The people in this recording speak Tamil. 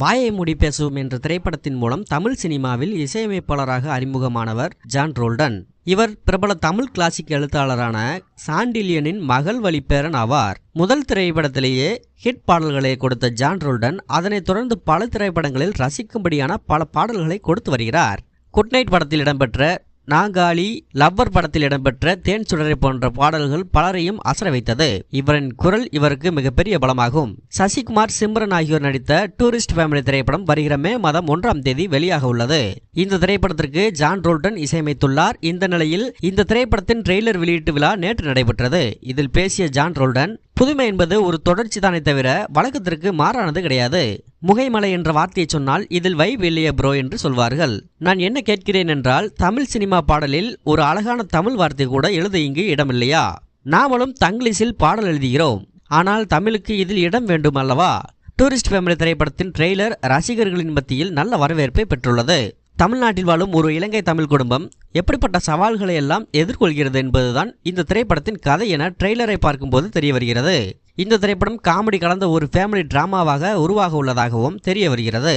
வாயை மூடி பேசுவோம் என்ற திரைப்படத்தின் மூலம் தமிழ் சினிமாவில் இசையமைப்பாளராக அறிமுகமானவர் ஜான் ரோல்டன். இவர் பிரபல தமிழ் கிளாசிக் எழுத்தாளரான சாண்டிலியனின் மகள் வழிப்பேரன் ஆவார். முதல் திரைப்படத்திலேயே ஹிட் பாடல்களை கொடுத்த ஜான் ரோல்டன் அதனைத் தொடர்ந்து பல திரைப்படங்களில் ரசிக்கும்படியான பல பாடல்களை கொடுத்து வருகிறார். குட் நைட் படத்தில் இடம்பெற்ற நாகாலி லவ்வர் படத்தில் இடம்பெற்ற தேன் சுடரை போன்ற பாடல்கள் பலரையும் அசர வைத்தது. இவரின் குரல் இவருக்கு மிகப்பெரிய பலமாகும். சசிகுமார் சிம்ரன் ஆகியோர் நடித்த டூரிஸ்ட் ஃபேமிலி திரைப்படம் வருகிற மே மாதம் ஒன்றாம் தேதி வெளியாக உள்ளது. இந்த திரைப்படத்திற்கு ஜான் ரோல்டன் இசையமைத்துள்ளார். இந்த நிலையில் இந்த திரைப்படத்தின் ட்ரெய்லர் வெளியீட்டு விழா நேற்று நடைபெற்றது. இதில் பேசிய ஜான் ரோல்டன் புதுமை என்பது ஒரு தொடர்ச்சி தானே தவிர வழக்கத்திற்கு மாறானது கிடையாது. முகைமலை என்ற வார்த்தையை சொன்னால் இதில் வைப் இல்லையே ப்ரோ என்று சொல்வார்கள். நான் என்ன கேட்கிறேன் என்றால் தமிழ் சினிமா பாடலில் ஒரு அழகான தமிழ் வார்த்தை கூட எழுத இங்கு இடமில்லையா? நாமளும் தங்கிலீஷில் பாடல் எழுதுகிறோம். ஆனால் தமிழுக்கு இதில் இடம் வேண்டும் அல்லவா? டூரிஸ்ட் ஃபேமிலி திரைப்படத்தின் ட்ரெய்லர் ரசிகர்களின் மத்தியில் நல்ல வரவேற்பை பெற்றுள்ளது. தமிழ்நாட்டில் வாழும் ஒரு இலங்கை தமிழ் குடும்பம் எப்படிப்பட்ட சவால்களை எல்லாம் எதிர்கொள்கிறது என்பதுதான் இந்த திரைப்படத்தின் கதை என ட்ரெய்லரை பார்க்கும்போது தெரிய வருகிறது. இந்த திரைப்படம் காமெடி கலந்த ஒரு ஃபேமிலி டிராமாவாக உருவாக உள்ளதாகவும் தெரிய வருகிறது.